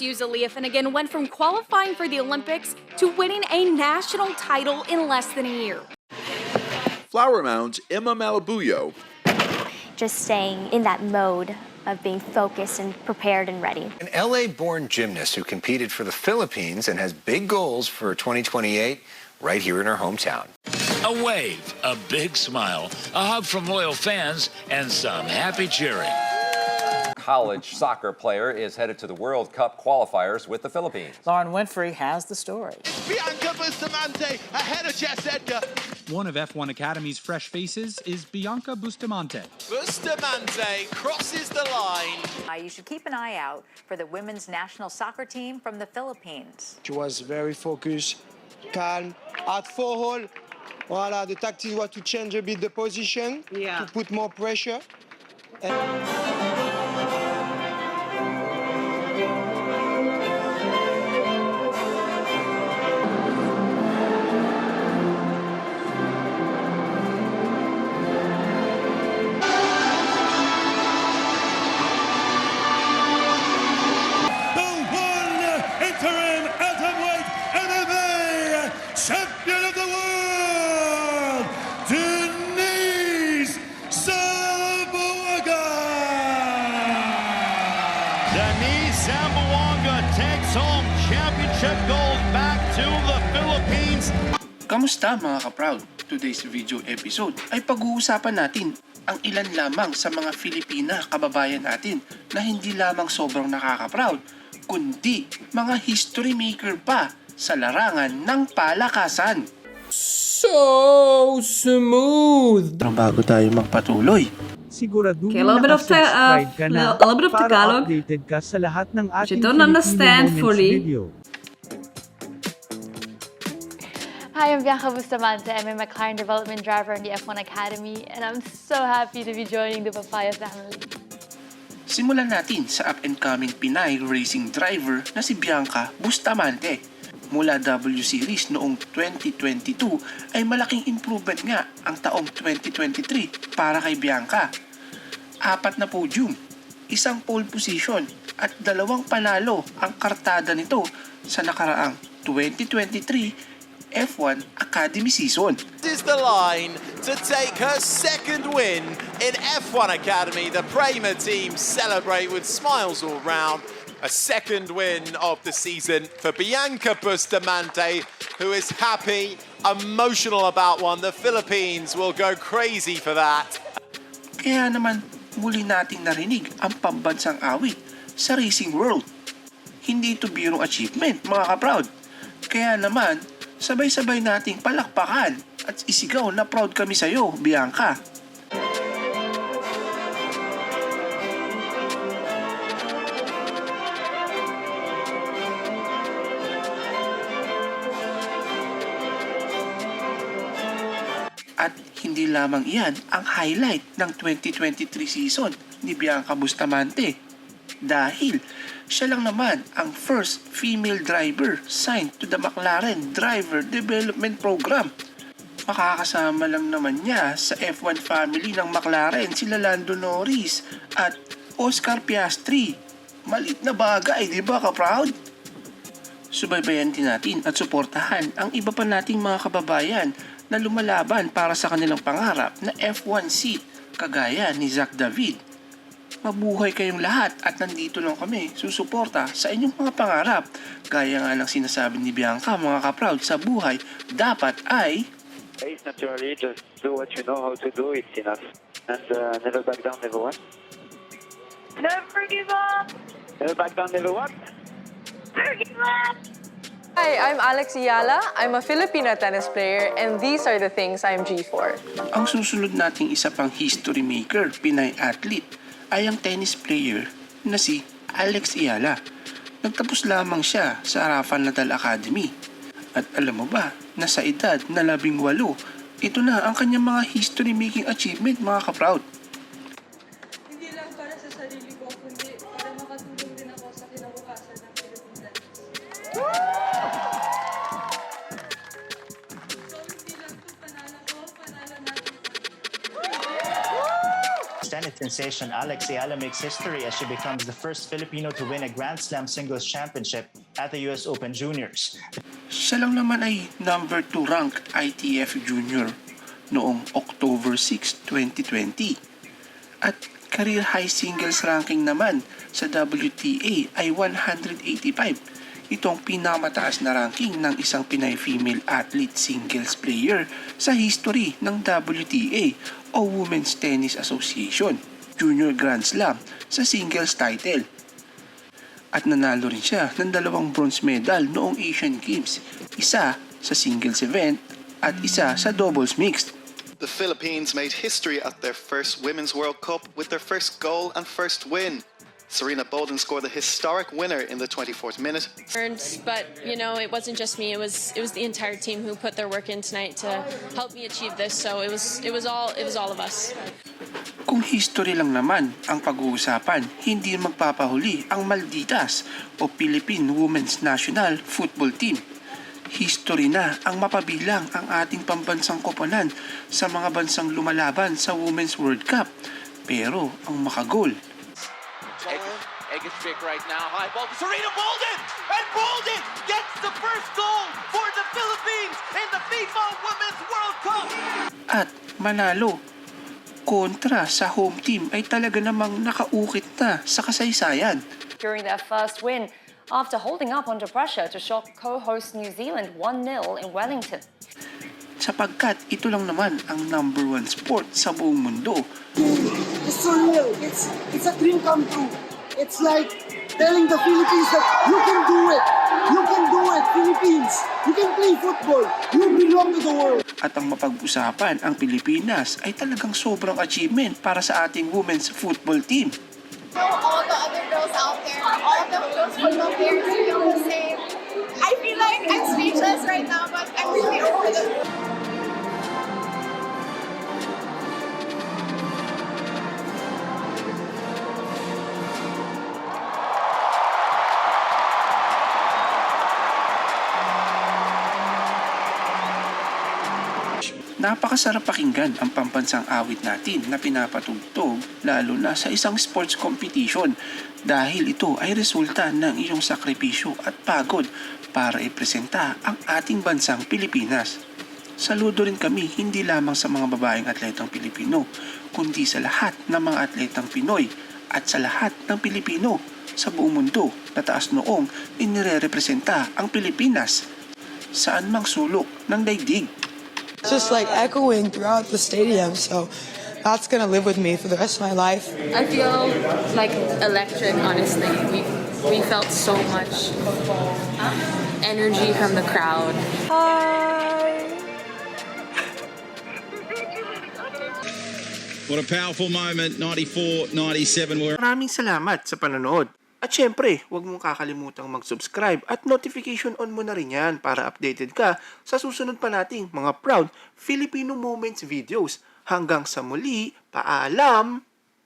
Yuzalia Finnegan went from qualifying for the Olympics to winning a national title in less than a year. Flower Mound's Emma Malabuyo just staying in that mode of being focused and prepared and ready. An LA born gymnast who competed for the Philippines and has big goals for 2028 right here in her hometown. A wave, a big smile, a hug from loyal fans, and some happy cheering. College soccer player is headed to the World Cup qualifiers with the Philippines. Lauren Winfrey has the story. Bianca Bustamante ahead of Jess Edgar. One of F1 Academy's fresh faces is Bianca Bustamante. Bustamante crosses the line. Uh, you should keep an eye out for the women's national soccer team from the Philippines. She was very focused, calm, at four hole. Voila, the tactic was to change a bit the position, Yeah. to put more pressure. And Kamusta mga ka-proud? Today's video episode ay pag-uusapan natin ang ilan lamang sa mga Filipina kababayan natin na hindi lamang sobrang nakaka-proud, kundi mga history maker pa sa larangan ng palakasan. So smooth! Bago tayo magpatuloy, Siguraduhin Okay, a little bit of ta- uh, nakasubscribe ka na a little bit of para Tagalog. updated ka sa lahat ng Which I ating don't understand Moments fully. video. Hi, I'm Bianca Bustamante. I'm a McLaren development driver in the F1 Academy, and I'm so happy to be joining the Papaya family. simulan natin sa up-and-coming Pinay racing driver na si Bianca Bustamante. Mula W Series noong 2022 ay malaking improvement nga ang taong 2023 para kay Bianca. Apat na podium, isang pole position at dalawang panalo ang kartada nito sa nakaraang 2023 F1 Academy season. This is the line to take her second win in F1 Academy. The Prema team celebrate with smiles all round. A second win of the season for Bianca Bustamante, who is happy, emotional about one. The Philippines will go crazy for that. Kaya naman muli nating narinig ang pambansang awit sa racing world. Hindi ito birong achievement mga ka-proud. Kaya naman, sabay-sabay nating palakpakan at isigaw na proud kami sa'yo, Bianca. At hindi lamang iyan ang highlight ng 2023 season ni Bianca Bustamante. Dahil siya lang naman ang first female driver signed to the McLaren Driver Development Program. Makakasama lang naman niya sa F1 family ng McLaren sila Lando Norris at Oscar Piastri. Malit na bagay, di ba ka-proud? Subaybayan din natin at suportahan ang iba pa nating mga kababayan na lumalaban para sa kanilang pangarap na F1 seat kagaya ni Zach David. Mabuhay kayong lahat at nandito lang kami susuporta sa inyong mga pangarap. Gaya nga ng sinasabi ni Bianca mga kaproud sa buhay, dapat ay Ace naturally, just do what you know how to do, it's enough. And uh, never back down, never what? Never give up! Never back down, never what? Never give up! Hi, I'm Alex Iyala. I'm a Filipina tennis player, and these are the things I'm G for. Ang susunod nating isa pang history maker, Pinay athlete, ay ang tennis player na si Alex Iyala. Nagtapos lamang siya sa Rafa Nadal Academy. At alam mo ba, na sa edad na labing walo, ito na ang kanyang mga history making achievement mga kaproud. Sensation Alex Ayala makes history as she becomes the first Filipino to win a Grand Slam singles championship at the US Open Juniors. Siya lang naman ay number 2 rank ITF Junior noong October 6, 2020. At career high singles ranking naman sa WTA ay 185. Itong pinamataas na ranking ng isang Pinay female athlete singles player sa history ng WTA o Women's Tennis Association Junior Grand Slam sa singles title. At nanalo rin siya ng dalawang bronze medal noong Asian Games, isa sa singles event at isa sa doubles mixed. The Philippines made history at their first Women's World Cup with their first goal and first win. Serena Bolden scored the historic winner in the 24th minute. But you know, it wasn't just me. It was it was the entire team who put their work in tonight to help me achieve this. So it was it was all it was all of us. Kung history lang naman ang pag-uusapan, hindi magpapahuli ang Malditas o Philippine Women's National Football Team. History na ang mapabilang ang ating pambansang koponan sa mga bansang lumalaban sa Women's World Cup. Pero ang makagol, egg is big right now. High ball to Serena Bolden! And Bolden gets the first goal for the Philippines in the FIFA Women's World Cup! at manalo. Kontra sa home team ay talaga namang nakaukit na sa kasaysayan. during their first win after holding up under pressure to shock co-host New Zealand 1-0 in Wellington. Sapagkat ito lang naman ang number one sport sa buong mundo. It's surreal. It's it's a dream come true. It's like telling the Philippines that you can do it. You can do it, Philippines. You can play football. You belong to the world. At ang mapag-usapan ang Pilipinas ay talagang sobrang achievement para sa ating women's football team. all the other girls out there, all the girls football players feel the same. I feel like I'm speechless right now, but I'm really over the Napakasarap pakinggan ang pambansang awit natin na pinapatugtog lalo na sa isang sports competition dahil ito ay resulta ng iyong sakripisyo at pagod para ipresenta ang ating bansang Pilipinas. Saludo rin kami hindi lamang sa mga babaeng atletang Pilipino, kundi sa lahat ng mga atletang Pinoy at sa lahat ng Pilipino sa buong mundo na taas noong inirerepresenta ang Pilipinas saan mang sulok ng daigdig. It's just like echoing throughout the stadium, so that's gonna live with me for the rest of my life. I feel like electric, honestly. We, we felt so much energy from the crowd. Hi. What a powerful moment, 94 97. We're Maraming salamat sa panonood. At syempre, huwag mong kakalimutang mag-subscribe at notification on mo na rin yan para updated ka sa susunod pa nating mga proud Filipino Moments videos. Hanggang sa muli, paalam!